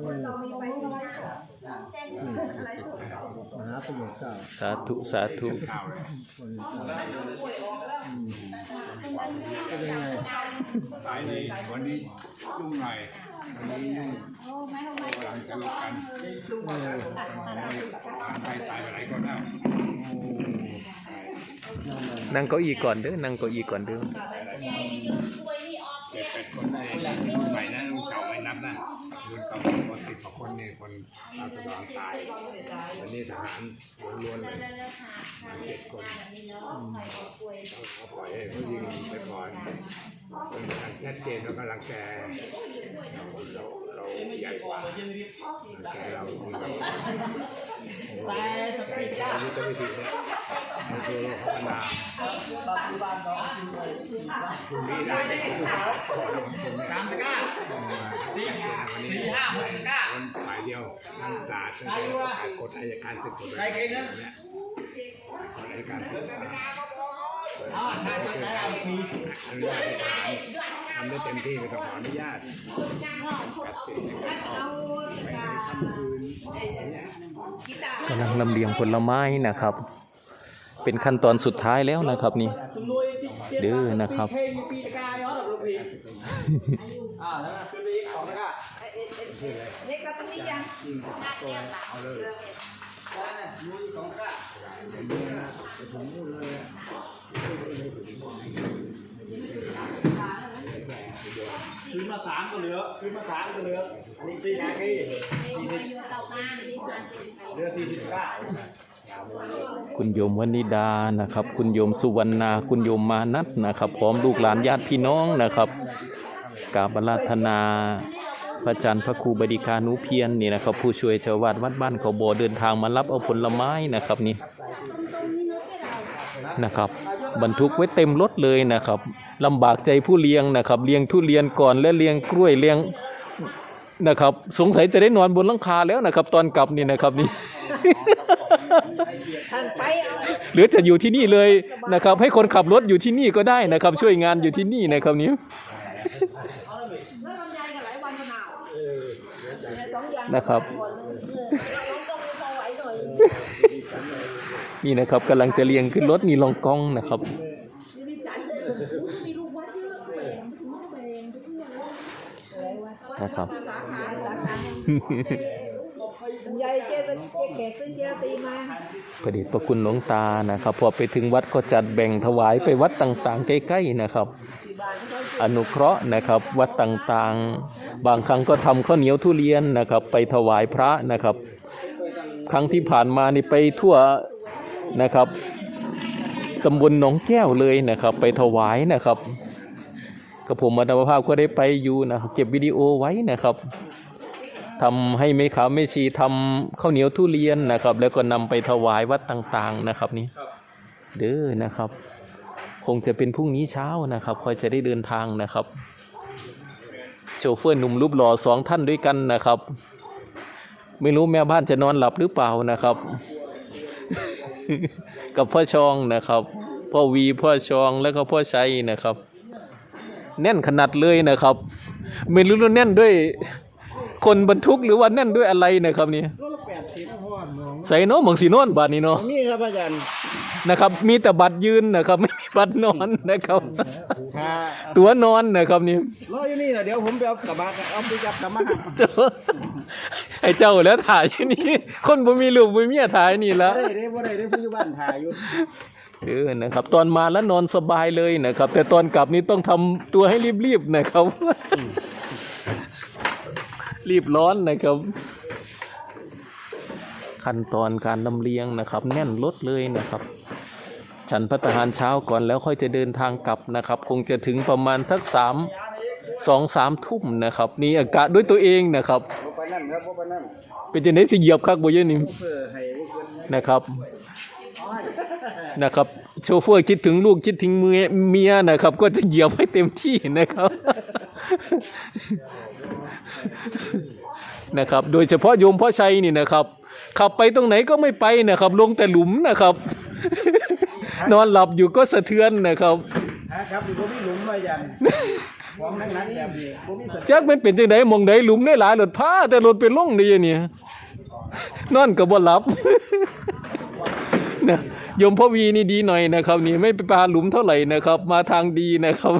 มหาประโยชน์เก้าสาธุสาธุเก้าอืมเป็นยังไงสายนี้วันนี้ยุ่งหน่อยวันนี้ยุ่งกำลังจะลดกันเออตามไปตายไปไหนก็ได้นั่งเก้าอี้ก่อนเด้อนั่งเก้าอี้ก่อนเด้อ นในรุ่นใหม่นะรุ่นเก่าไม่นับนะรุ่นเก่าคนติดกว่าคนนี่คนตาสว่างตายวันนี้ทหารล้วนๆเลยเจ็ดคนเขาปล่อยให้เขายิงไปก่อนเป็นการชัดเจนว่ากำลังแกเราเราใหญ่กว่าแกเราแต่สปีดจ้ายุทธวิธีเนี่ยมันคือเราพัฒนาคุณนี่ได้สามตะก้า สี่สี่ห้าหกตะก้าคนฝ่ายเดียวนั่งตาตั้งแต่ประกาศกฎอายการศึกกฎอะไรเนี่ยกฎอายการศึกเอาทางไปได้ทีอนุญาตให้ทหารทำได้เต็มที่ไม่ต้องขออนุญาตตัดสินในการออกไปในค่ำคืนเนี่ยกำลังลำเลียงผลไม้นะครับ เป็นขั้นตอนสุดท้ายแล้วนะครับนี่เด้อนะครับเพลงอยู่ปีตะกายอดลูกพี่อ่าแล้วนะขึ้นไป อีกสองตะกร้าเล็กก็ตรงนี้ยังเอาเลยได้นะมูอีกสองตะกร้าขึ้นมาสามก็เหลือขึ้นมาสามก็เหลืออันนี้สี่นาทีเหลือสี่สิบเก้าคุณโยมวนิดานะครับ คุณโยมสุวรรณา คุณโยมมานัทนะครับ พร้อมลูกหลานญาติพี่น้องนะครับ กราบอาราธนา พระอาจารย์พระครูบดิการนุเพียรนี่นะครับ ผู้ช่วยเจ้าวาดวัดบ้านเขาโบเดินทางมารับเอาผลไม้นะครับนี่นะครับ บรรทุกไว้เต็มรถเลยนะครับลำบากใจผู้เลี้ยงนะครับเลี้ยงทุเรียนก่อนและเลี้ยงกล้วยเลี้ยงนะครับ สงสัยจะได้นอนบนหลังคาแล้วนะครับ ตอนกลับนี่นะครับนี่หรือจะอยู่ที่นี่เลยนะครับ ให้คนขับรถอยู่ที่นี่ก็ได้นะครับ ช่วยงานอยู่ที่นี่นะครับนี้ แล้วลำไยกับหลายวันมะนาวสองอย่างนะครับก่อนเลยต้องต้องพอไหวหน่อยนี่นะครับกำลังจะเรียงขึ้นรถนี่ลองกองนะครับ นี่ดีใจเลยมีลูกวัดเยอะแบ่งถึงแบ่งไปทั่วเลยนะครับ สาขาสาขาลำไยเจ๊เป็นเจ๊แขกซื้อเจ๊ตีมาพระเดชพระคุณหลวงตานะครับ พอไปถึงวัดก็จัดแบ่งถวายไปวัดต่างๆ ใกล้ๆนะครับ อนุเคราะห์นะครับวัดต่างๆ บางครั้งก็ทำข้าวเหนียวทุเรียนนะครับไปถวายพระนะครับ ครั้งที่ผ่านมานี่ไปทั่วนะครับตำบลหนองแก้วเลยนะครับ ไปถวายนะครับกับผมอัตมภาพก็ได้ไปอยู่นะครับเก็บวิดีโอไว้นะครับทำให้ไม่ขาวไม่ชีทำข้าวเหนียวทุเรียนนะครับ แล้วก็นำไปถวายวัดต่างๆนะครับนี่เด้อนะครับ งจะเป็นพรุ่งนี้เช้านะครับ คอยจะได้เดินทางนะครับ โชเฟอร์หนุ่มรูปหล่อสองท่านด้วยกันนะครับ ไม่รู้แม่บ้านจะนอนหลับหรือเปล่านะครับ กับพ่อชองนะครับ พ่อวีพ่อชองแล้วก็พ่อชัยนะครับ แน่นขนาดเลยนะครับ ไม่รู้ว่าแน่นด้วยคนบรรทุกหรือว่าแน่นด้วยอะไรนะครับนี่ใส่เน้องมังสีนอนบาทนี้เนาะนี่ครับอาจารย์ นะครับ มีแต่บัตรยืนนะครับ ไม่มีบัตรนอนนะครับ ถ้าตัวนอนนะครับนี่รออยู่นี่นะเดี๋ยวผมไปเอากระบะเอาไปจับกระบะเจ้าไอ้เจ้าแล้วถ่ายที่นี่ คนบ่มีลูกบ่มีเมียถ่ายนี่ละ ได้ได้บ่ได้ได้ผู้อยู่บ้านถ่ายอยู่เออนะครับ ตอนมาแล้วนอนสบายเลยนะครับ แต่ตอนกลับนี่ต้องทำตัวให้รีบๆนะครับ รีบร้อนนะครับ ขั้นตอนการลำเลียงนะครับ แน่นรถเลยนะครับ ฉันพัฒหารเช้าก่อนแล้วค่อยจะเดินทางกลับนะครับ คงจะถึงประมาณทักสามสองสามทุ่มนะครับ นี่อากาศด้วยตัวเองนะครับ บ่ไปนั่นครับบ่ไปนั่นเป็นจะได้สิเหยียบคักบ่เยอะนี่เพื่อให้พวกเพิ่นนะครับ นะครับ โชเฟอร์คิดถึงลูกคิดถึงเมียเมียนะครับ ก็จะเหยียบให้เต็มที่นะครับ นะครับ โดยเฉพาะโยมพ่อชัยนี่นะครับ ขับไปตรงไหนก็ไม่ไปนะครับ ลงแต่หลุมนะครับ นอนหลับอยู่ก็สะเทือนนะครับ ครับอยู่บ่มีหลุมมายันของนั่งนักแบบนี้ผมมีสติจักมันเป็นจังไดหมองใดหลุมได้หลายรถพาแต่รถไปลงได้ยังเนี่ยนอนก็บ่หลับ นะโยมพ่อวีนี่ดีหน่อยนะครับ นี่ไม่ไปปาหลุมเท่าไหร่นะครับ มาทางดีนะครับ